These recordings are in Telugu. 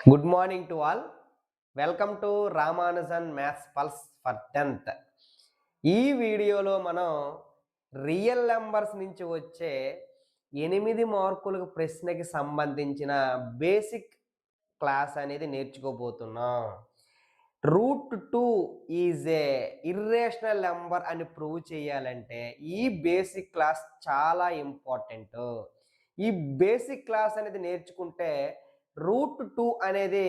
Good morning to all welcome to Ramanujan maths pulse for tenth ఈ వీడియోలో మనం రియల్ నెంబర్స్ నుంచి వచ్చే ఎనిమిది మార్కులకు ప్రశ్నకి సంబంధించిన బేసిక్ క్లాస్ అనేది నేర్చుకోబోతున్నాం. Root two is a irrational number అని ప్రూవ్ చేయాలంటే ఈ బేసిక్ క్లాస్ చాలా ఇంపార్టెంట్ ఈ బేసిక్ క్లాస్ అనేది నేర్చుకుంటే రూట్ టూ అనేది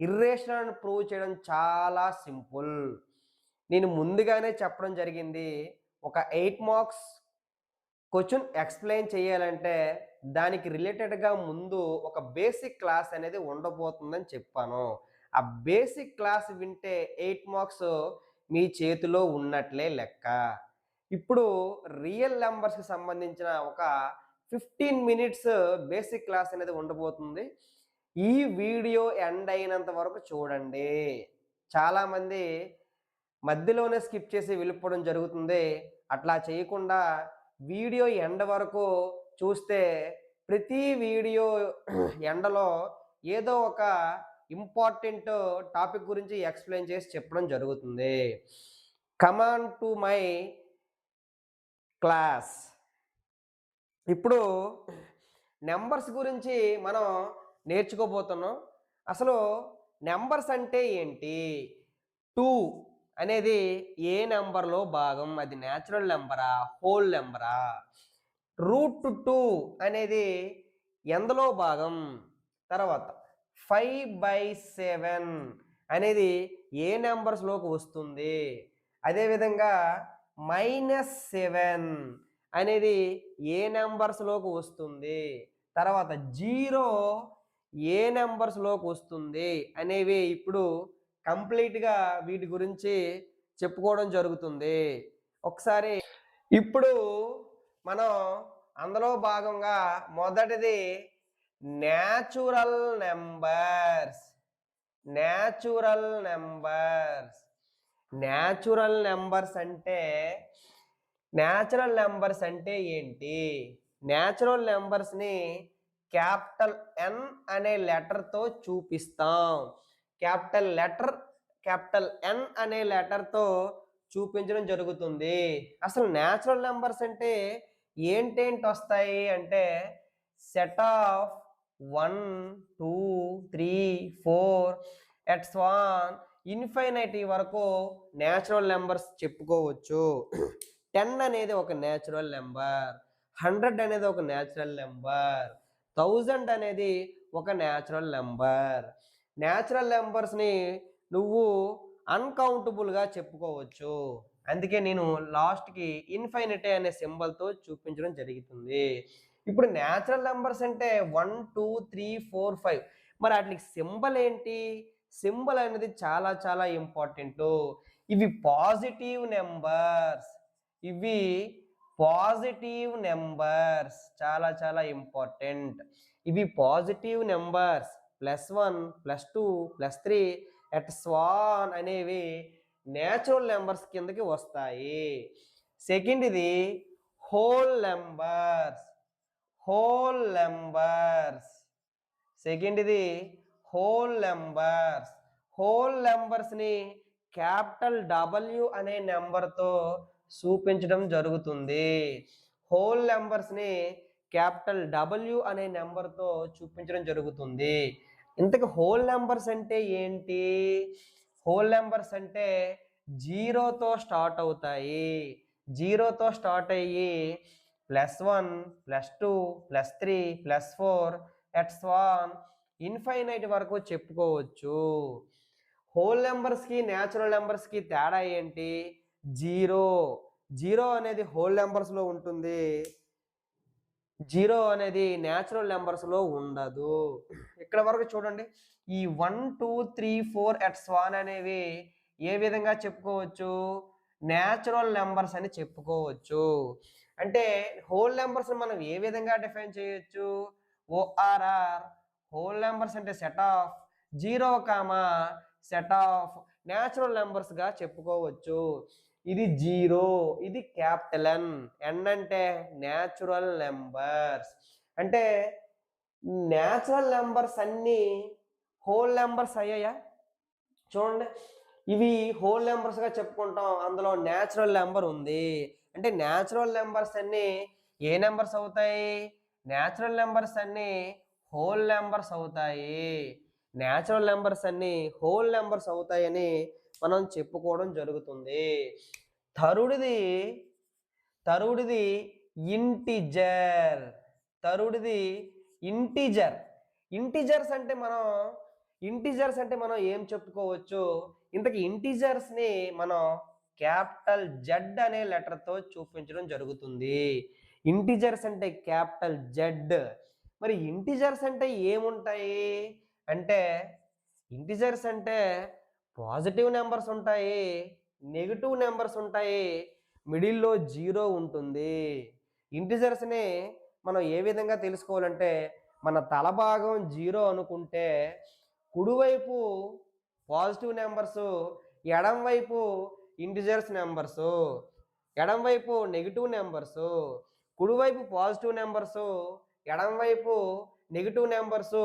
ఇర్రేషనల్ అని ప్రూవ్ చేయడం చాలా సింపుల్. నేను ముందుగానే చెప్పడం జరిగింది ఒక ఎయిట్ మార్క్స్ క్వశ్చన్ ఎక్స్ప్లెయిన్ చేయాలంటే దానికి రిలేటెడ్గా ముందు ఒక బేసిక్ క్లాస్ అనేది ఉండబోతుందని చెప్పాను. ఆ బేసిక్ క్లాస్ వింటే ఎయిట్ మార్క్స్ మీ చేతిలో ఉన్నట్లే లెక్క. ఇప్పుడు రియల్ నెంబర్స్కి సంబంధించిన ఒక ఫిఫ్టీన్ మినిట్స్ బేసిక్ క్లాస్ అనేది ఉండబోతుంది. ఈ వీడియో ఎండ్ అయినంత వరకు చూడండి. చాలామంది మధ్యలోనే స్కిప్ చేసి వెళ్ళిపోవడం జరుగుతుంది. అట్లా చేయకుండా వీడియో ఎండ్ వరకు చూస్తే ప్రతి వీడియో ఎండలో ఏదో ఒక ఇంపార్టెంట్ టాపిక్ గురించి ఎక్స్ప్లెయిన్ చేసి చెప్పడం జరుగుతుంది. Come on to my class. ఇప్పుడు నెంబర్స్ గురించి మనం నేర్చుకోబోతున్నాం. అసలు నెంబర్స్ అంటే ఏంటి? టూ అనేది ఏ నెంబర్లో భాగం? అది న్యాచురల్ నెంబరా? హోల్ నెంబరా? రూట్ టూ అనేది ఎందులో భాగం? తర్వాత ఫైవ్ బై సెవెన్ అనేది ఏ నెంబర్స్లోకి వస్తుంది? అదేవిధంగా మైనస్ సెవెన్ అనేది ఏ నెంబర్స్లోకి వస్తుంది? తర్వాత జీరో ఏ నెంబర్స్లోకి వస్తుంది అనేవి ఇప్పుడు కంప్లీట్గా వీటి గురించి చెప్పుకోవడం జరుగుతుంది. ఒకసారి ఇప్పుడు మనం అందులో భాగంగా మొదటిది natural numbers. Natural numbers. Natural numbers అంటే న్యాచురల్ నెంబర్స్ అంటే ఏంటి? న్యాచురల్ నెంబర్స్ని క్యాపిటల్ ఎన్ అనే లెటర్తో చూపిస్తాం. క్యాపిటల్ లెటర్ క్యాపిటల్ ఎన్ అనే లెటర్తో చూపించడం జరుగుతుంది. అసలు న్యాచురల్ నెంబర్స్ అంటే ఏంటేంటి వస్తాయి అంటే set of one two three four and so on infinity వరకు న్యాచురల్ నెంబర్స్ చెప్పుకోవచ్చు. టెన్ అనేది ఒక న్యాచురల్ నెంబర్ హండ్రెడ్ అనేది ఒక న్యాచురల్ నెంబర్. థౌజండ్ అనేది ఒక న్యాచురల్ నెంబర్. న్యాచురల్ నెంబర్స్ని నువ్వు అన్కౌంటబుల్గా చెప్పుకోవచ్చు. అందుకే నేను లాస్ట్కి ఇన్ఫైనిటీ అనే సింబల్తో చూపించడం జరుగుతుంది. ఇప్పుడు న్యాచురల్ నెంబర్స్ అంటే one two three four five. మరి వాటికి సింబల్ ఏంటి? సింబల్ అనేది చాలా చాలా ఇంపార్టెంట్. ఇవి పాజిటివ్ నెంబర్స్. ఇవి పాజిటివ్ నెంబర్స్. చాలా చాలా ఇంపార్టెంట్. ఇవి positive numbers. Plus one plus two plus three at Schwann అనేవి నేచురల్ నెంబర్స్ కిందకి వస్తాయి. సెకండ్ ఇది whole numbers. Whole numbers. Second ఇది హోల్ నెంబర్స్. హోల్ నెంబర్స్ని క్యాపిటల్ డబ్ల్యూ అనే నెంబర్తో చూపించడం జరుగుతుంది. హోల్ నెంబర్స్ని క్యాపిటల్ డబ్ల్యూ అనే నెంబర్తో చూపించడం జరుగుతుంది. ఇంతకు హోల్ నెంబర్స్ అంటే ఏంటి? హోల్ నెంబర్స్ అంటే జీరోతో స్టార్ట్ అవుతాయి. జీరోతో స్టార్ట్ అయ్యి plus one plus two plus three plus four and so on infinite వరకు చెప్పుకోవచ్చు. హోల్ నెంబర్స్కి న్యాచురల్ నెంబర్స్కి తేడా ఏంటి? జీరో. జీరో అనేది హోల్ నెంబర్స్లో ఉంటుంది. జీరో అనేది న్యాచురల్ నెంబర్స్లో ఉండదు. ఇక్కడ వరకు చూడండి. ఈ one two three four and so on అనేవి ఏ విధంగా చెప్పుకోవచ్చు? న్యాచురల్ నెంబర్స్ అని చెప్పుకోవచ్చు. అంటే హోల్ నెంబర్స్ మనం ఏ విధంగా డిఫైన్ చేయొచ్చు? ఓఆర్ఆర్ హోల్ నెంబర్స్ అంటే set of zero comma set of natural నెంబర్స్గా చెప్పుకోవచ్చు. ఇది జీరో ఇది క్యాపిటల్ ఎన్ ఎన్ అంటే న్యాచురల్ నెంబర్స్ అంటే న్యాచురల్ నెంబర్స్ అన్నీ హోల్ నెంబర్స్ అయ్యాయా? చూడండి. ఇవి హోల్ నెంబర్స్గా చెప్పుకుంటాం. అందులో న్యాచురల్ నెంబర్ ఉంది. అంటే న్యాచురల్ నెంబర్స్ అన్నీ ఏ నెంబర్స్ అవుతాయి? న్యాచురల్ నెంబర్స్ అన్నీ హోల్ నెంబర్స్ అవుతాయి. న్యాచురల్ నెంబర్స్ అన్నీ హోల్ నెంబర్స్ అవుతాయని మనం చెప్పుకోవడం జరుగుతుంది. తరుడిది తరుడిది ఇంటిజర్ తరుడిది ఇంటిజర్. ఇంటిజర్స్ అంటే మనం ఇంటిజర్స్ అంటే మనం ఏం చెప్పుకోవచ్చు? ఇంతకి ఇంటిజర్స్ని మనం క్యాపిటల్ జెడ్ అనే లెటర్తో చూపించడం జరుగుతుంది. ఇంటిజర్స్ అంటే క్యాపిటల్ జెడ్. మరి ఇంటిజర్స్ అంటే ఏముంటాయి? అంటే ఇంటిజర్స్ అంటే పాజిటివ్ నెంబర్స్ ఉంటాయి నెగిటివ్ నెంబర్స్ ఉంటాయి మిడిల్లో జీరో ఉంటుంది. ఇంటిజర్స్ని మనం ఏ విధంగా తెలుసుకోవాలంటే మన తల భాగం జీరో అనుకుంటే కుడివైపు పాజిటివ్ నెంబర్స్ ఎడం వైపు ఇంటిజర్స్ నెంబర్స్ ఎడం వైపు నెగిటివ్ నెంబర్స్ కుడివైపు పాజిటివ్ నెంబర్స్ ఎడం వైపు నెగిటివ్ నెంబర్స్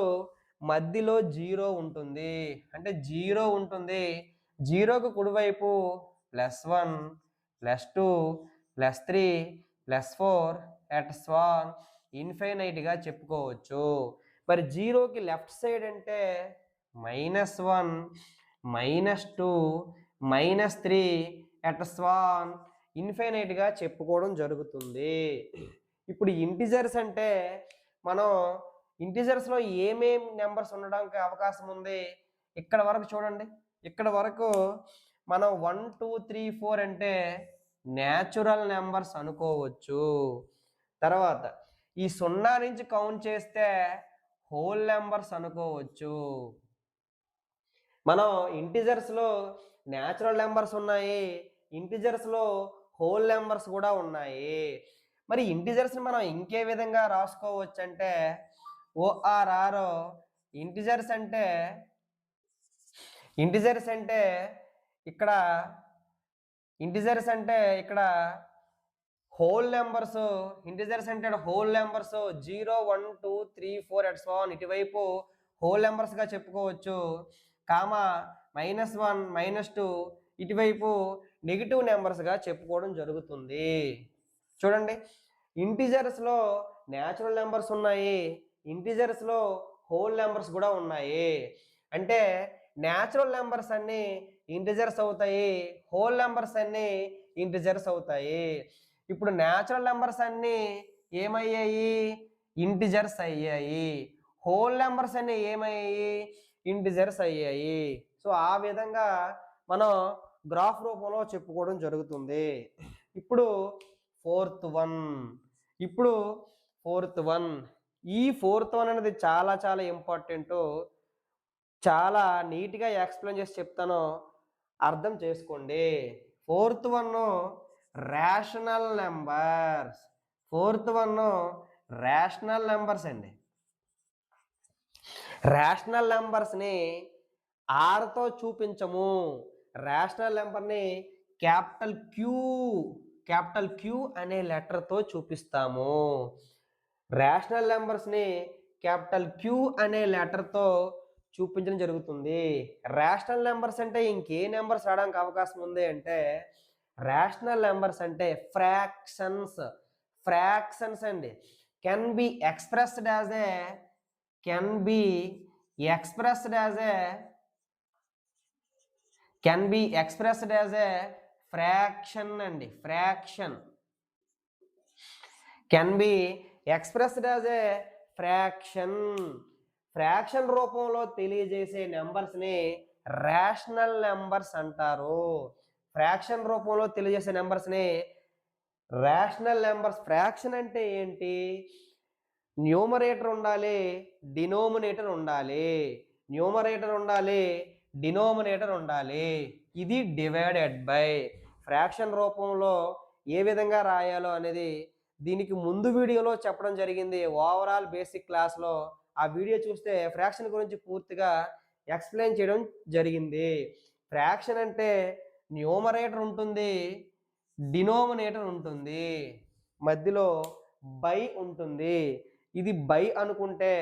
మధ్యలో జీరో ఉంటుంది. అంటే జీరో ఉంటుంది. జీరోకు కుడివైపు plus one plus two plus three plus four and so on ఇన్ఫైనైట్గా చెప్పుకోవచ్చు. మరి జీరోకి లెఫ్ట్ సైడ్ అంటే minus one minus two minus three and so on ఇన్ఫైనైట్గా చెప్పుకోవడం జరుగుతుంది. ఇప్పుడు ఇంటిజర్స్ అంటే మనం ఇంటిజర్స్లో ఏమేం నెంబర్స్ ఉండడానికి అవకాశం ఉంది? ఇక్కడ వరకు చూడండి. ఇక్కడ వరకు మనం వన్ టూ త్రీ ఫోర్ అంటే న్యాచురల్ నెంబర్స్ అనుకోవచ్చు. తర్వాత ఈ సున్నా నుంచి కౌంట్ చేస్తే హోల్ నెంబర్స్ అనుకోవచ్చు. మనం ఇంటిజర్స్లో న్యాచురల్ నెంబర్స్ ఉన్నాయి. ఇంటిజర్స్లో హోల్ నెంబర్స్ కూడా ఉన్నాయి. మరి ఇంటిజర్స్ని మనం ఇంకే విధంగా రాసుకోవచ్చు అంటే ఓఆర్ఆర్ఓ ఇంటిజర్స్ అంటే ఇంటిజర్స్ అంటే ఇక్కడ ఇంటిజర్స్ అంటే ఇక్కడ హోల్ నెంబర్స్ ఇంటిజర్స్ అంటే whole numbers zero one two three four ఎట్స్ one ఇటువైపు హోల్ నెంబర్స్గా చెప్పుకోవచ్చు. Comma minus one minus two ఇటువైపు నెగిటివ్ నెంబర్స్గా చెప్పుకోవడం జరుగుతుంది. చూడండి ఇంటిజర్స్లో న్యాచురల్ నెంబర్స్ ఉన్నాయి. ఇంటిజర్స్లో హోల్ నెంబర్స్ కూడా ఉన్నాయి. అంటే న్యాచురల్ నెంబర్స్ అన్నీ ఇంటిజర్స్ అవుతాయి. హోల్ నెంబర్స్ అన్నీ ఇంటిజర్స్ అవుతాయి. ఇప్పుడు న్యాచురల్ నెంబర్స్ అన్నీ ఏమయ్యాయి? ఇంటిజర్స్ అయ్యాయి. హోల్ నెంబర్స్ అన్నీ ఏమయ్యాయి? ఇంటిజర్స్ అయ్యాయి. సో ఆ విధంగా మనం గ్రాఫ్ రూపంలో చెప్పుకోవడం జరుగుతుంది. ఇప్పుడు ఫోర్త్ వన్. ఇప్పుడు ఫోర్త్ వన్. ఈ ఫోర్త్ వన్ అనేది చాలా చాలా ఇంపార్టెంట్ చాలా నీట్గా ఎక్స్ప్లెయిన్ చేసి చెప్తాను అర్థం చేసుకోండి. Fourth one rational numbers. Fourth one rational numbers అండి. రేషనల్ నెంబర్స్ని ఆర్తో చూపించము. రేషనల్ నెంబర్ని క్యాపిటల్ క్యూ క్యాపిటల్ క్యూ అనే లెటర్తో చూపిస్తాము. రేషనల్ నెంబర్స్ని క్యాపిటల్ క్యూ అనే లెటర్తో చూపించడం జరుగుతుంది. రేషనల్ నెంబర్స్ అంటే ఇంకే నెంబర్స్ రావడానికి అవకాశం ఉంది అంటే రేషనల్ నెంబర్స్ అంటే ఫ్రాక్షన్స్ ఫ్రాక్షన్స్ అండి. Can be expressed as a can be expressed as a can be expressed as a fraction అండి. Fraction can be expressed as a fraction fraction రూపంలో తెలియజేసే నెంబర్స్ని రేషనల్ నెంబర్స్ అంటారు. ఫ్రాక్షన్ రూపంలో తెలియజేసే నెంబర్స్ని రేషనల్ నెంబర్స్ ఫ్రాక్షన్ అంటే ఏంటి? న్యూమరేటర్ ఉండాలి డినోమినేటర్ ఉండాలి. న్యూమరేటర్ ఉండాలి డినోమినేటర్ ఉండాలి. ఇది డివైడెడ్ బై ఫ్రాక్షన్ రూపంలో ఏ విధంగా రాయాలో అనేది దీనికి ముందు వీడియోలో చెప్పడం జరిగింది ఓవరాల్ బేసిక్ క్లాస్లో ఆ వీడియో చూస్తే ఫ్రాక్షన్ గురించి పూర్తిగా ఎక్స్ప్లెయిన్ చేయడం జరిగింది. ఫ్రాక్షన్ అంటే న్యూమరేటర్ ఉంటుంది డినోమినేటర్ ఉంటుంది మధ్యలో బై ఉంటుంది. ఇది బై అనుకుంటే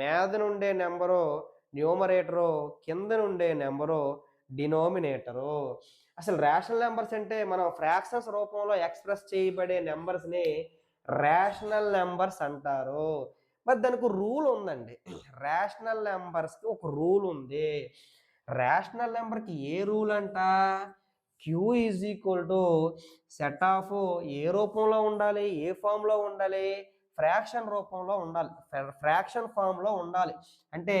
మీద నుండే నెంబరు న్యూమరేటరు కింద నుండే నెంబరు డినోమినేటరు. అసలు రేషనల్ నెంబర్స్ అంటే మనం ఫ్రాక్షన్స్ రూపంలో ఎక్స్ప్రెస్ చేయబడే నెంబర్స్ని రేషనల్ నెంబర్స్ అంటారు. మరి దానికి రూల్ ఉందండి. రేషనల్ నెంబర్స్కి ఒక రూల్ ఉంది. రేషనల్ నెంబర్కి ఏ రూల్ అంట? Q is equal to set of ఏ రూపంలో ఉండాలి ఏ ఫామ్లో ఉండాలి? ఫ్రాక్షన్ రూపంలో ఉండాలి ఫ్రాక్షన్ ఫామ్లో ఉండాలి. అంటే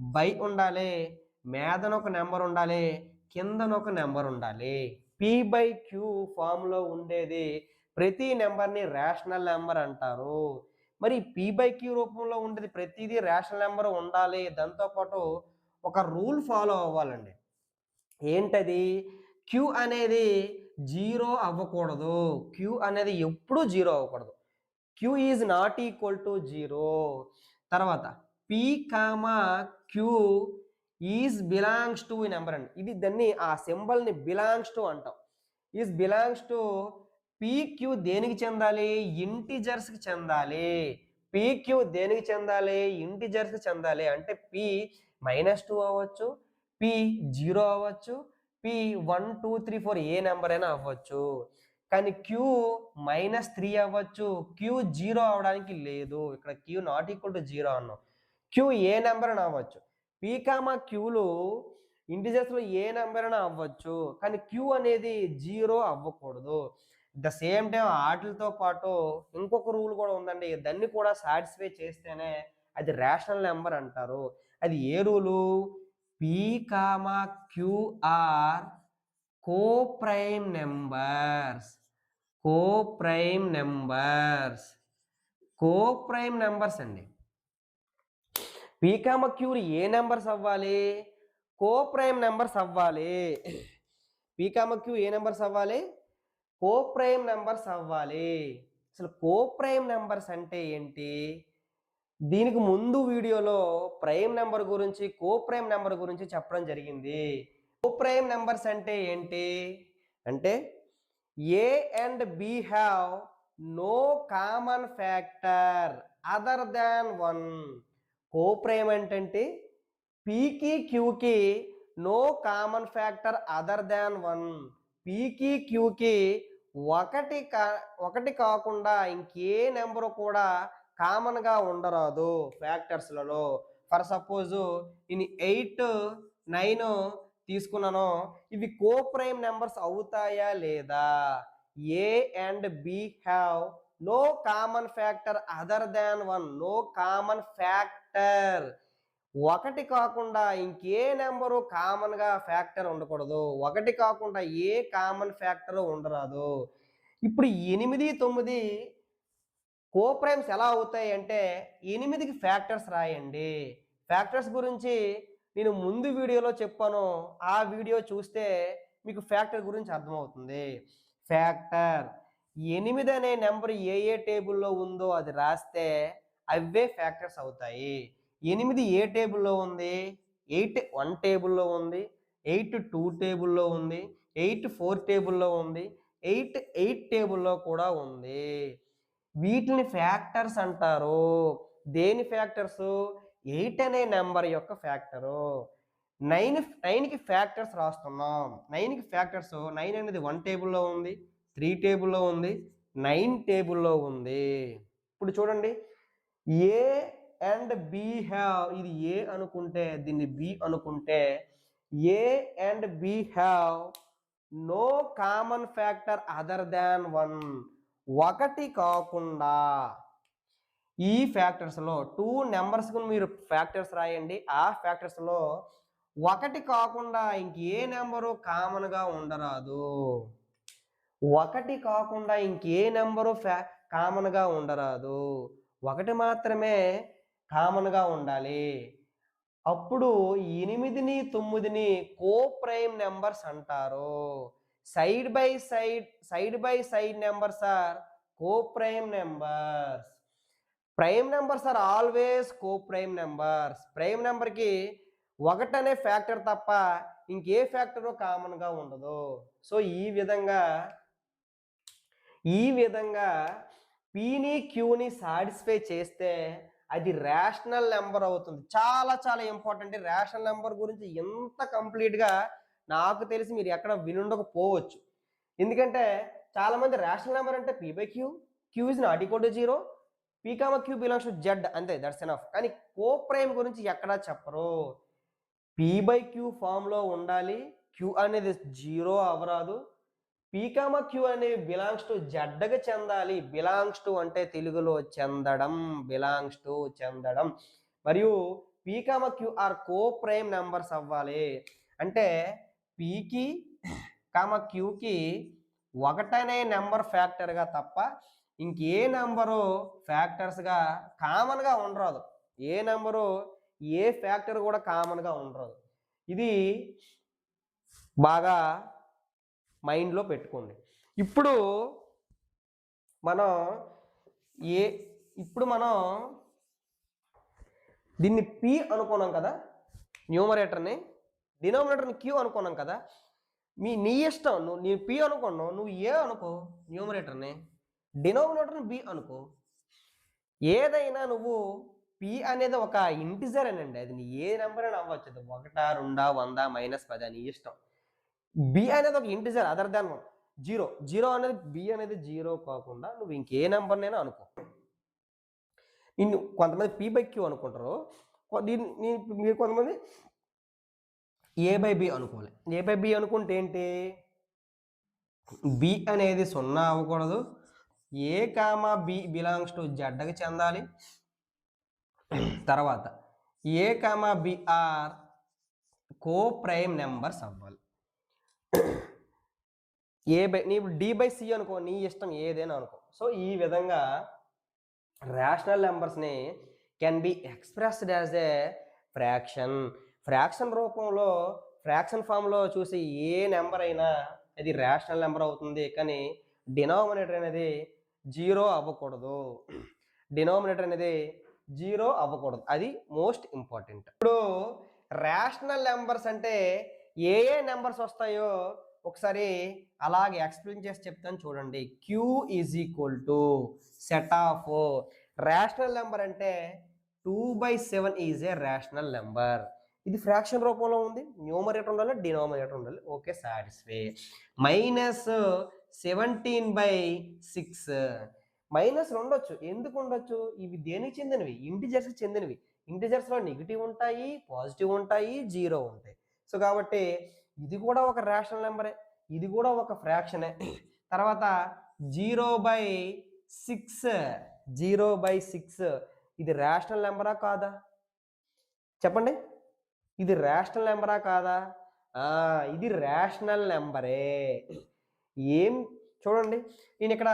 బై ఉండాలి మేదన ఒక నెంబర్ ఉండాలి కిందన ఒక నెంబర్ ఉండాలి. పి బై క్యూ ఫామ్లో ఉండేది ప్రతి నెంబర్ని రేషనల్ నెంబర్ అంటారు. మరి పి బై క్యూ రూపంలో ఉండేది ప్రతిదీ రేషనల్ నెంబర్ ఉండాలి. దాంతోపాటు ఒక రూల్ ఫాలో అవ్వాలండి. ఏంటది? క్యూ అనేది జీరో అవ్వకూడదు. క్యూ అనేది ఎప్పుడూ జీరో అవ్వకూడదు. Q is not equal to zero. తర్వాత P comma Q is belongs to ఈ నెంబర్ అండి. ఇది దాన్ని ఆ సింబల్ని బిలాంగ్స్ టు అంటాం. Is belongs to P Q దేనికి చెందాలి? ఇంటిజర్స్కి చెందాలి. పీక్యూ దేనికి చెందాలి? ఇంటిజర్స్కి చెందాలి. అంటే పి మైనస్ టూ అవ్వచ్చు పి జీరో అవ్వచ్చు P one two three four ఏ నెంబర్ అయినా అవ్వచ్చు. కానీ క్యూ మైనస్ త్రీ అవ్వచ్చు. క్యూ జీరో అవడానికి లేదు. ఇక్కడ Q not equal to zero అన్నాం. క్యూ ఏ నెంబర్ అని అవ్వచ్చు. పీకామా క్యూలు ఇంటిజర్స్లో ఏ నెంబర్ అయినా అవ్వచ్చు. కానీ క్యూ అనేది జీరో అవ్వకూడదు. ద సేమ్ టైం ఆటలతో పాటు ఇంకొక రూల్ కూడా ఉందండి. దాన్ని కూడా సాటిస్ఫై చేస్తేనే అది రేషనల్ నెంబర్ అంటారు. అది ఏ rule P comma Q are coprime numbers coprime numbers coprime numbers అండి. పీకామ క్యూర్ ఏ నెంబర్స్ అవ్వాలి? కో ప్రైమ్ నెంబర్స్ అవ్వాలి. పీకామ క్యూ ఏ నెంబర్స్ అవ్వాలి? కో ప్రైమ్ నెంబర్స్ అవ్వాలి. అసలు కో ప్రైమ్ నెంబర్స్ అంటే ఏంటి? దీనికి ముందు వీడియోలో ప్రైమ్ నెంబర్ గురించి కో ప్రైమ్ నెంబర్ గురించి చెప్పడం జరిగింది. కో ప్రైమ్ నెంబర్స్ అంటే ఏంటి? అంటే A and B have no common factor other than one. Co ఏంటంటే పీకి క్యూకి no common factor other than one. పీకి క్యూకి ఒకటి కా ఒకటి కాకుండా ఇంకే నెంబరు కూడా కామన్గా ఉండరాదు ఫ్యాక్టర్స్లలో. ఫర్ సపోజ్ నేను ఎయిట్ నైన్ తీసుకున్నాను. ఇవి కో ప్రైమ్ నెంబర్స్ అవుతాయా లేదా? A and B have no common factor other than one. No common factor. ఒకటి కాకుండా ఇంకే నెంబరు కామన్గా ఫ్యాక్టర్ ఉండకూడదు. ఒకటి కాకుండా ఏ కామన్ ఫ్యాక్టర్ ఉండరాదు. ఇప్పుడు ఎనిమిది తొమ్మిది కోప్రైమ్స్ ఎలా అవుతాయి అంటే ఎనిమిదికి ఫ్యాక్టర్స్ రాయండి. ఫ్యాక్టర్స్ గురించి నేను ముందు వీడియోలో చెప్పాను. ఆ వీడియో చూస్తే మీకు ఫ్యాక్టర్ గురించి అర్థమవుతుంది. ఫ్యాక్టర్. ఎనిమిది అనే నెంబర్ ఏ ఏ టేబుల్లో ఉందో అది రాస్తే అవే ఫ్యాక్టర్స్ అవుతాయి. ఎనిమిది ఏ టేబుల్లో ఉంది? ఎయిట్ వన్ టేబుల్లో ఉంది. ఎయిట్ టూ టేబుల్లో ఉంది. ఎయిట్ ఫోర్ టేబుల్లో ఉంది. ఎయిట్ ఎయిట్ టేబుల్లో కూడా ఉంది. వీటిని ఫ్యాక్టర్స్ అంటారు. దేని ఫ్యాక్టర్స్? ఎయిట్ అనే నెంబర్ యొక్క ఫ్యాక్టరు. నైన్ నైన్కి ఫ్యాక్టర్స్ రాస్తున్నాం. నైన్కి ఫ్యాక్టర్స్ నైన్ అనేది వన్ టేబుల్లో ఉంది. త్రీ టేబుల్లో ఉంది. నైన్ టేబుల్లో ఉంది. ఇప్పుడు చూడండి. ఏ అండ్ బి హ్యావ్ ఇది ఏ అనుకుంటే దీన్ని బి అనుకుంటే A and B have no common factor other than one ఒకటి కాకుండా ఈ ఫ్యాక్టర్స్లో టూ నెంబర్స్కు మీరు ఫ్యాక్టర్స్ రాయండి. ఆ ఫ్యాక్టర్స్లో ఒకటి కాకుండా ఇంకే నెంబరు కామన్గా ఉండరాదు. ఒకటి కాకుండా ఇంకే నెంబరు ఫ్యా కామన్గా ఉండరాదు. ఒకటి మాత్రమే కామన్గా ఉండాలి. అప్పుడు ఎనిమిదిని తొమ్మిదిని కో ప్రైమ్ నెంబర్స్ అంటారు. Side by side side by side numbers are coprime numbers. Prime numbers are always coprime numbers. Prime నెంబర్కి ఒకటనే ఫ్యాక్టర్ తప్ప ఇంకే ఫ్యాక్టరు కామన్గా ఉండదు. సో ఈ విధంగా ఈ విధంగా పీని క్యూని సాటిస్ఫై చేస్తే అది రేషనల్ నెంబర్ అవుతుంది. చాలా చాలా ఇంపార్టెంట్ రేషనల్ నెంబర్ గురించి ఎంత కంప్లీట్గా నాకు తెలిసి మీరు ఎక్కడ వినుండకపోవచ్చు. ఎందుకంటే చాలా మంది రేషనల్ నెంబర్ అంటే P by Q Q is not equal to zero P comma Q belongs to Z అంతే దట్స్ ఎనఫ్ కానీ కో ప్రైమ్ గురించి ఎక్కడా చెప్పరు. పీ బై క్యూ ఫామ్లో ఉండాలి క్యూ అనేది జీరో అవరాదు పీకామ క్యూ అనేవి బిలాంగ్స్ టు జడ్డగా చెందాలి. బిలాంగ్స్ టు అంటే తెలుగులో చెందడం బిలాంగ్స్ టు చెందడం. మరియు P comma Q are coprime numbers అవ్వాలి. అంటే పీకి కామ క్యూకి ఒకటనే నెంబర్ ఫ్యాక్టర్గా తప్ప ఇంకే నెంబరు ఫ్యాక్టర్స్గా కామన్గా ఉండరాదు. ఏ నెంబరు ఏ ఫ్యాక్టర్ కూడా కామన్గా ఉండరాదు. ఇది బాగా మైండ్లో పెట్టుకోండి. ఇప్పుడు మనం ఏ ఇప్పుడు మనం దీన్ని పి అనుకున్నాం కదా న్యూమరేటర్ని డినోమినేటర్ని క్యూ అనుకున్నాం కదా మీ నీ ఇష్టం నువ్వు నీ పి అనుకున్నావు నువ్వు ఏ అనుకో న్యూమరేటర్ని డినోమినేటర్ని బి అనుకో ఏదైనా నువ్వు పి అనేది ఒక ఇంటిజర్ అనండి అది నీ ఏ నెంబర్ అయినా అవ్వచ్చు ఒకట ఒకటా రెండా వంద మైనస్ పది అని ఇష్టం. బి అనేది ఒక integer other than zero zero అనేది బి అనేది జీరో కాకుండా నువ్వు ఇంకే నెంబర్నైనా అనుకో. నిన్ను కొంతమంది పి బై క్యూ అనుకుంటారు. దీన్ని మీరు కొంతమంది ఏ బై బి అనుకోవాలి. ఏ బై బి అనుకుంటే ఏంటి? బి అనేది సున్నా అవ్వకూడదు. A comma B belongs to జడ్డకి చెందాలి. తర్వాత A comma B are coprime numbers అవ్వాలి. ఏ బై నీ డి బై సి అనుకో నీ ఇష్టం ఏదైనా అనుకో. సో ఈ విధంగా rational నెంబర్స్ని can be expressed as a fraction fraction రూపంలో ఫ్రాక్షన్ ఫామ్లో చూసి ఏ నెంబర్ అయినా అది రేషనల్ నెంబర్ అవుతుంది కానీ డినామినేటర్ అనేది జీరో అవ్వకూడదు. డినామినేటర్ అనేది జీరో అవ్వకూడదు. అది మోస్ట్ ఇంపార్టెంట్ ఇప్పుడు రేషనల్ నెంబర్స్ అంటే ఏ ఏ నెంబర్స్ వస్తాయో ఒకసారి అలాగే ఎక్స్ప్లెయిన్ చేసి చెప్తాను చూడండి. Q is equal to set of rational number అంటే two by seven is a rational number ఇది ఫ్రాక్షన్ రూపంలో ఉంది. న్యూమరేటర్ ఉండాలి డినోమినేటర్ ఉండాలి. Okay satisfy minus seventeen by six minus ఉండొచ్చు ఎందుకు ఉండొచ్చు? ఇవి దేనికి చెందినవి? ఇంటిజర్స్కి చెందినవి. ఇంటిజర్స్లో నెగిటివ్ ఉంటాయి పాజిటివ్ ఉంటాయి జీరో ఉంటాయి. సో కాబట్టి ఇది కూడా ఒక రేషనల్ నెంబరే ఇది కూడా ఒక ఫ్రాక్షనే తర్వాత zero by six zero by six ఇది రేషనల్ నెంబరా కాదా? చెప్పండి. ఇది రేషనల్ నెంబరా కాదా? ఇది రేషనల్ నెంబరే ఏం. చూడండి. నేను ఇక్కడ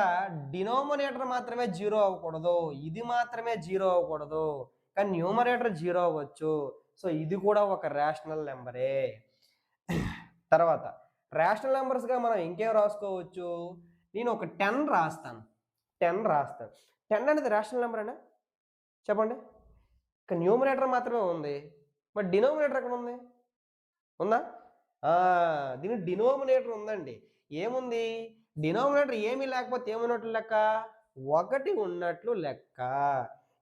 డినోమినేటర్ మాత్రమే జీరో అవ్వకూడదు. ఇది మాత్రమే జీరో అవ్వకూడదు. కానీ న్యూమరేటర్ జీరో అవ్వచ్చు. సో ఇది కూడా ఒక రేషనల్ నెంబరే తర్వాత రేషనల్ నెంబర్స్గా మనం ఇంకేం రాసుకోవచ్చు? నేను ఒక టెన్ రాస్తాను. టెన్ రాస్తాను టెన్ అనేది రేషనల్ అండి చెప్పండి. ఇక న్యూమినేటర్ మాత్రమే ఉంది. మరి డినోమినేటర్ ఎక్కడ ఉంది? ఉందా? దీని డినోమినేటర్ ఉందండి. ఏముంది? డినోమినేటర్ ఏమీ లేకపోతే ఏమున్నట్లు లెక్క? ఒకటి ఉన్నట్లు లెక్క.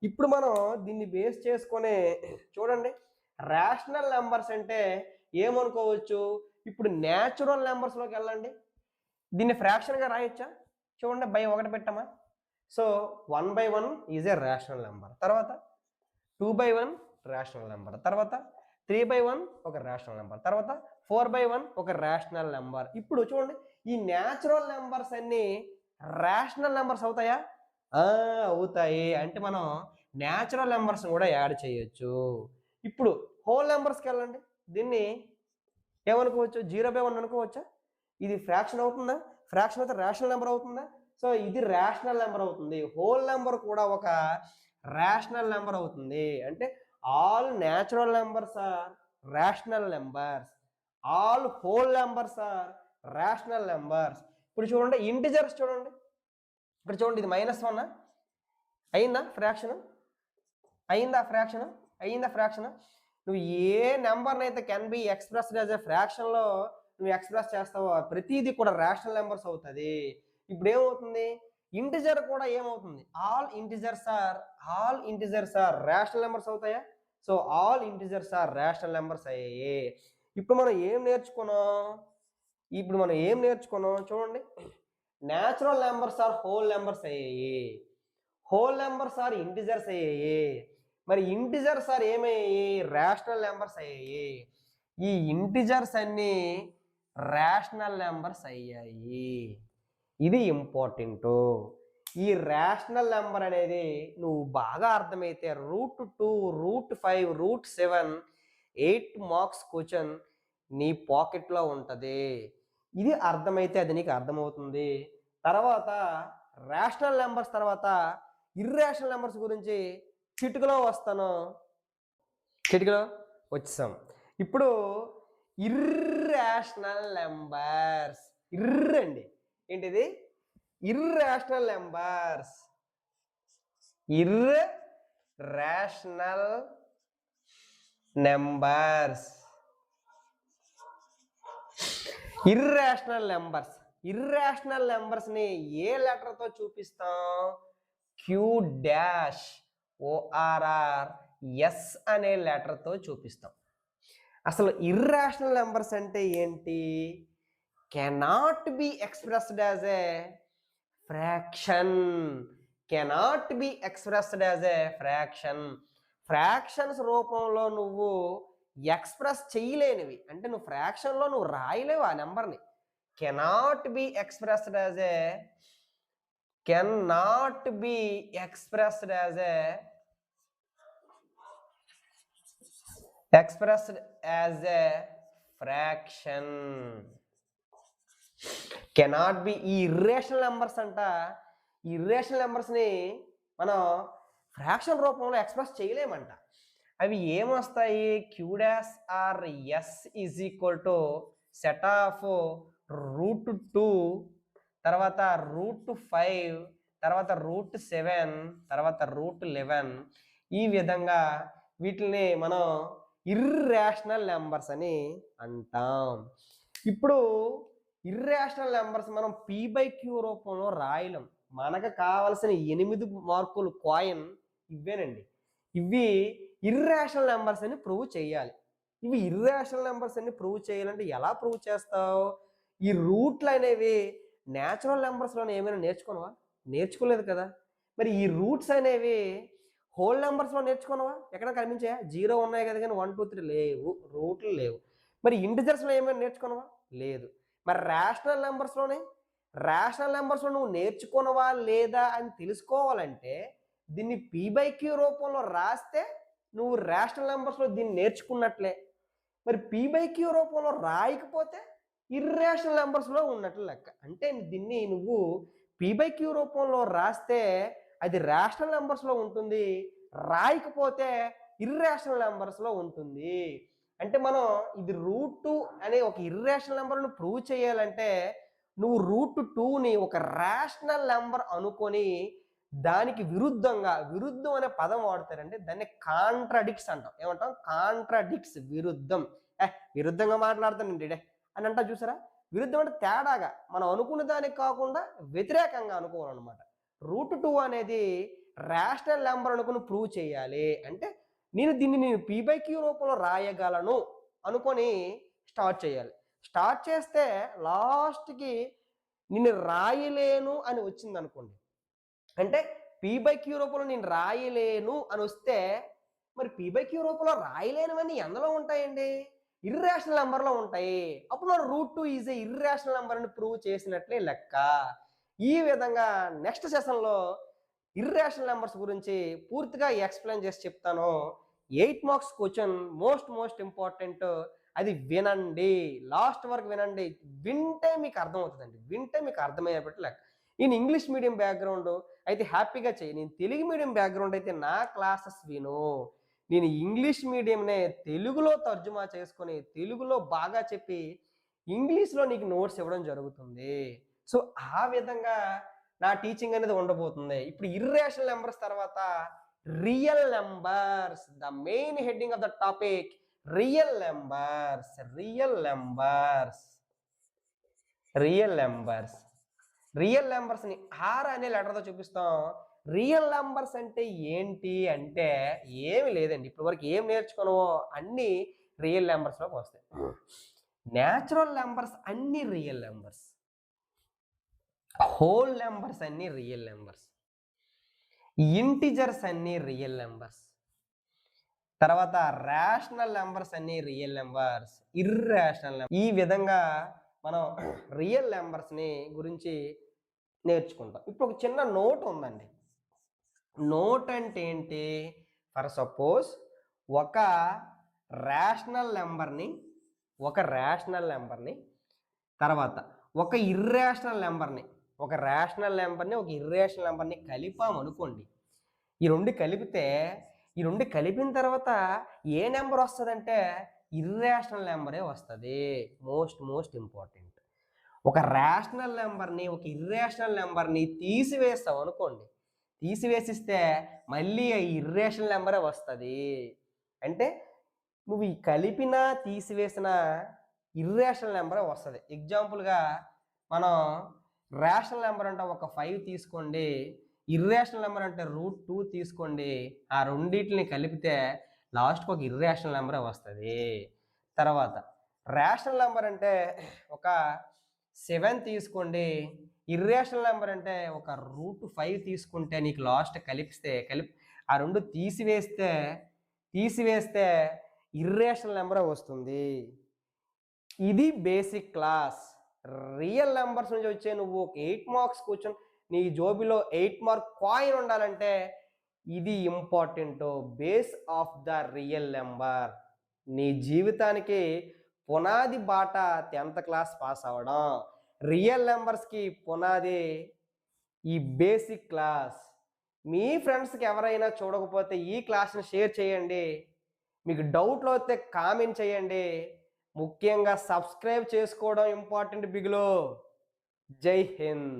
ఇప్పుడు మనం దీన్ని బేస్ చేసుకొని చూడండి. రేషనల్ నెంబర్స్ అంటే ఏమనుకోవచ్చు? ఇప్పుడు న్యాచురల్ నెంబర్స్లోకి వెళ్ళండి. దీన్ని ఫ్రాక్షన్గా రాయొచ్చా? చూడండి బై ఒకటి పెట్టమా? So one by one is a rational number తర్వాత two by one rational number తర్వాత త్రీ బై వన్ ఒక రేషనల్ నెంబర్ తర్వాత ఫోర్ బై వన్ ఒక రేషనల్ నెంబర్ ఇప్పుడు చూడండి ఈ న్యాచురల్ నెంబర్స్ అన్నీ రేషనల్ నెంబర్స్ అవుతాయా? అవుతాయి. అంటే మనం న్యాచురల్ నెంబర్స్ కూడా యాడ్ చేయొచ్చు. ఇప్పుడు హోల్ నెంబర్స్కి వెళ్ళండి. దీన్ని ఏమనుకోవచ్చు? జీరో బై వన్ అనుకోవచ్చా? ఇది ఫ్రాక్షన్ అవుతుందా? ఫ్రాక్షన్ అయితే రేషనల్ నెంబర్ అవుతుందా? సో ఇది రేషనల్ నెంబర్ అవుతుంది. హోల్ నెంబర్ కూడా ఒక రేషనల్ నెంబర్ అవుతుంది. అంటే all natural numbers are rational numbers. All whole numbers are rational numbers. ఇప్పుడు చూడండి ఇంటిజర్స్ చూడండి. ఇక్కడ చూడండి ఇది మైనస్ వన్ అయిందా ఫ్రాక్షన్? అయిందా ఫ్రాక్షన్? అయిందా ఫ్రాక్షన్? నువ్వు ఏ నెంబర్ని అయితే can be expressed as a ఫ్రాక్షన్లో నువ్వు ఎక్స్ప్రెస్ చేస్తావో ప్రతిదీ కూడా రేషనల్ నెంబర్స్ అవుతుంది. ఇప్పుడు ఏమవుతుంది? ఇంటిజర్ కూడా ఏమవుతుంది? All integers are all integers are rational numbers అవుతాయా? So all integers are rational numbers అయ్యాయి. ఇప్పుడు మనం ఏం నేర్చుకున్నాం? ఇప్పుడు మనం ఏం నేర్చుకున్నాం? చూడండి. Natural numbers are whole numbers అయ్యాయి. హోల్ నెంబర్స్ ఆర్ ఇంటిజర్స్ అయ్యాయి. మరి ఇంటిజర్స్ ఆర్ ఏమయ్యాయి? రేషనల్ నెంబర్స్ అయ్యాయి. ఈ ఇంటిజర్స్ అన్నీ రేషనల్ నెంబర్స్ అయ్యాయి. ఇది ఇంపార్టెంట్ ఈ రేషనల్ నెంబర్ అనేది నువ్వు బాగా అర్థమైతే root two root five root seven eight marks question నీ పాకెట్లో ఉంటుంది. ఇది అర్థమైతే అది నీకు అర్థమవుతుంది. తర్వాత రేషనల్ నెంబర్స్ తర్వాత ఇర్రేషనల్ నెంబర్స్ గురించి చిటికలో వస్తాను. చిటికలో? వచ్చేసాం. ఇప్పుడు ఇర్రేషనల్ నెంబర్స్ ఇర్ర అండి. ఏంటిది? Irrational numbers irrational numbers irrational numbers irrational నెంబర్స్ని ఏ లెటర్తో చూపిస్తాం? క్యూ డాష్ ఓఆర్ఆర్ ఎస్ అనే లెటర్తో చూపిస్తాం. అసలు ఇర్రాషనల్ నెంబర్స్ అంటే ఏంటి? Cannot be expressed as a fraction cannot be expressed as a fraction fractions రూపంలో నువ్వు ఎక్స్ప్రెస్ చేయలేనివి. అంటే నువ్వు ఫ్రాక్షన్లో నువ్వు రాయలేవు ఆ నెంబర్ని cannot be expressed as a cannot be expressed as a expressed as a fraction cannot be ఈ ఇర్రేషనల్ నెంబర్స్ అంట ఈ ఇర్రేషనల్ నెంబర్స్ని మనం ఫ్రాక్షన్ రూపంలో ఎక్స్ప్రెస్ చేయలేమంట. అవి ఏమొస్తాయి? క్యూడాస్ R S is equal to set of root two తర్వాత రూట్ ఫైవ్ తర్వాత రూట్ సెవెన్ తర్వాత రూట్ లెవెన్ ఈ విధంగా వీటిని మనం ఇర్రేషనల్ నెంబర్స్ అని అంటాం. ఇప్పుడు ఇర్రేషనల్ నెంబర్స్ మనం పీ బై క్యూ రూపంలో రాయలేం. మనకు కావలసిన ఎనిమిది మార్కులు కాయిన్ ఇవేనండి ఇవి ఇర్రేషనల్ నెంబర్స్ అని ప్రూవ్ చేయాలి. ఇవి ఇర్రేషనల్ నెంబర్స్ అన్ని ప్రూవ్ చేయాలంటే ఎలా ప్రూవ్ చేస్తావు? ఈ రూట్లు అనేవి న్యాచురల్ నెంబర్స్లో ఏమైనా నేర్చుకున్నావా? నేర్చుకోలేదు కదా. మరి ఈ రూట్స్ అనేవి హోల్ నెంబర్స్లో నేర్చుకున్నావా? ఎక్కడ కనిపించాయా? జీరో ఉన్నాయి కదా కానీ వన్ టూ త్రీ లేవు. రూట్లు లేవు. మరి ఇంటిజర్స్లో ఏమైనా నేర్చుకున్నావా? లేదు. మరి రేషనల్ నెంబర్స్లోనే? రేషనల్ నెంబర్స్లో నువ్వు నేర్చుకున్నావా లేదా అని తెలుసుకోవాలంటే దీన్ని పీ బై క్యూ రూపంలో రాస్తే నువ్వు రేషనల్ నెంబర్స్లో దీన్ని నేర్చుకున్నట్లే. మరి పీ బై క్యూ రూపంలో రాయకపోతే ఇర్రేషనల్ నెంబర్స్లో ఉన్నట్లు లెక్క. అంటే దీన్ని నువ్వు పీ బై క్యూ రూపంలో రాస్తే అది రేషనల్ నెంబర్స్లో ఉంటుంది. రాయకపోతే ఇర్రేషనల్ నెంబర్స్లో ఉంటుంది. అంటే మనం ఇది రూట్ టూ అనే ఒక ఇర్రేషనల్ నెంబర్ను ప్రూవ్ చేయాలంటే నువ్వు రూట్ టూని ఒక రేషనల్ నెంబర్ అనుకొని దానికి విరుద్ధంగా విరుద్ధం అనే పదం వాడతారంటే దాన్ని కాంట్రాడిక్స్ అంటాం. ఏమంటాం? కాంట్రాడిక్స్ విరుద్ధం. ఏ విరుద్ధంగా మాట్లాడతానండి డే అని అంటా చూసారా? విరుద్ధం అంటే తేడాగా. మనం అనుకున్న దానికి కాకుండా వ్యతిరేకంగా అనుకోవాలన్నమాట. రూట్ టూ అనేది రేషనల్ నెంబర్ అనుకుని ప్రూవ్ చేయాలి. అంటే నేను దీన్ని నేను పీ బై క్యూ రూపంలో రాయగలను అనుకొని స్టార్ట్ చేయాలి. స్టార్ట్ చేస్తే లాస్ట్కి నేను రాయలేను అని వచ్చింది అనుకోండి అంటే పీ బై క్యూ రూపంలో నేను రాయలేను అని వస్తే మరి పీ బై క్యూ రూపంలో రాయలేనివన్నీ ఎందులో ఉంటాయండి? ఇర్రేషనల్ నెంబర్లో ఉంటాయి. అప్పుడు మనం root two is a irrational number అని ప్రూవ్ చేసినట్లే లెక్క. ఈ విధంగా నెక్స్ట్ సెషన్లో ఇర్రేషనల్ నెంబర్స్ గురించి పూర్తిగా ఎక్స్ప్లెయిన్ చేసి చెప్తాను. Eight marks question most most important అది వినండి. లాస్ట్ వరకు వినండి. వింటే మీకు అర్థమవుతుందండి. వింటే మీకు అర్థమయ్యేటట్టు లెక్క. నేను ఇంగ్లీష్ మీడియం బ్యాక్గ్రౌండ్ అయితే హ్యాపీగా చేయి నేను తెలుగు మీడియం బ్యాక్గ్రౌండ్ అయితే నా క్లాసెస్ విను. నేను ఇంగ్లీష్ మీడియంనే తెలుగులో తర్జుమా చేసుకొని తెలుగులో బాగా చెప్పి ఇంగ్లీష్లో నీకు నోట్స్ ఇవ్వడం జరుగుతుంది. సో ఆ విధంగా నా టీచింగ్ అనేది ఉండబోతుంది. ఇప్పుడు ఇర్రేషనల్ నెంబర్స్ తర్వాత real numbers the main heading of the topic real numbers real numbers real numbers real నెంబర్స్ని R అనే లెటర్తో చూపిస్తాం. రియల్ నెంబర్స్ అంటే ఏంటి? అంటే ఏమి లేదండి. ఇప్పటి వరకు ఏం నేర్చుకున్నావో అన్నీ రియల్ నెంబర్స్లోకి వస్తాయి. న్యాచురల్ నెంబర్స్ అన్ని రియల్ నెంబర్స్ హోల్ నెంబర్స్ అన్ని రియల్ నెంబర్స్. ఇంటిజర్స్ అన్ని రియల్ నెంబర్స్. తర్వాత రేషనల్ నెంబర్స్ అన్ని రియల్ నెంబర్స్. ఇర్రేషనల్ నెంబర్ ఈ విధంగా మనం రియల్ నెంబర్స్ని గురించి నేర్చుకుంటాం. ఇప్పుడు ఒక చిన్న నోట్ ఉందండి. నోట్ అంటే ఏంటి? ఫర్ సపోజ్ ఒక రేషనల్ నెంబర్ని ఒక రేషనల్ నెంబర్ని తర్వాత ఒక ఇర్రేషనల్ నెంబర్ని ఒక రేషనల్ నెంబర్ని ఒక ఇర్రేషనల్ నెంబర్ని కలిపామనుకోండి ఈ రెండు కలిపితే ఈ రెండు కలిపిన తర్వాత ఏ నెంబర్ వస్తుందంటే ఇర్రేషనల్ నెంబరే వస్తుంది. మోస్ట్ మోస్ట్ ఇంపార్టెంట్ ఒక రేషనల్ నెంబర్ని ఒక ఇర్రేషనల్ నెంబర్ని తీసివేస్తాం అనుకోండి. తీసివేసిస్తే మళ్ళీ ఆ ఇర్రేషనల్ నెంబరే వస్తుంది. అంటే నువ్వు ఈ కలిపిన తీసివేసిన ఇర్రేషనల్ నెంబరే వస్తుంది. ఎగ్జాంపుల్గా మనం రేషనల్ నెంబర్ అంటే ఒక ఫైవ్ తీసుకోండి. ఇర్రేషనల్ నెంబర్ అంటే రూట్ టూ తీసుకోండి. ఆ రెండింటిని కలిపితే లాస్ట్కి ఒక ఇర్రేషనల్ నెంబరే వస్తుంది. తర్వాత రేషనల్ నెంబర్ అంటే ఒక సెవెన్ తీసుకోండి. ఇర్రేషనల్ నెంబర్ అంటే ఒక రూట్ ఫైవ్ తీసుకుంటే నీకు లాస్ట్ కలిపిస్తే కలిపి ఆ రెండు తీసివేస్తే తీసివేస్తే ఇర్రేషనల్ నెంబరే వస్తుంది. ఇది బేసిక్ క్లాస్. రియల్ నెంబర్స్ నుంచి వచ్చే నువ్వు ఒక ఎయిట్ మార్క్స్ కూర్చొని నీ జోబిలో ఎయిట్ మార్క్ కాయిన్ ఉండాలంటే ఇది important. Base of the real number. నీ జీవితానికి పునాది బాట టెన్త్ క్లాస్ పాస్ అవ్వడం. రియల్ నెంబర్స్కి పునాది ఈ బేసిక్ క్లాస్. మీ ఫ్రెండ్స్కి ఎవరైనా చూడకపోతే ఈ క్లాస్ని షేర్ చేయండి. మీకు డౌట్లు వస్తే కామెంట్ చేయండి. ముఖ్యంగా సబ్స్క్రైబ్ చేసుకోవడం ఇంపార్టెంట్ బిగులో. జై హింద్.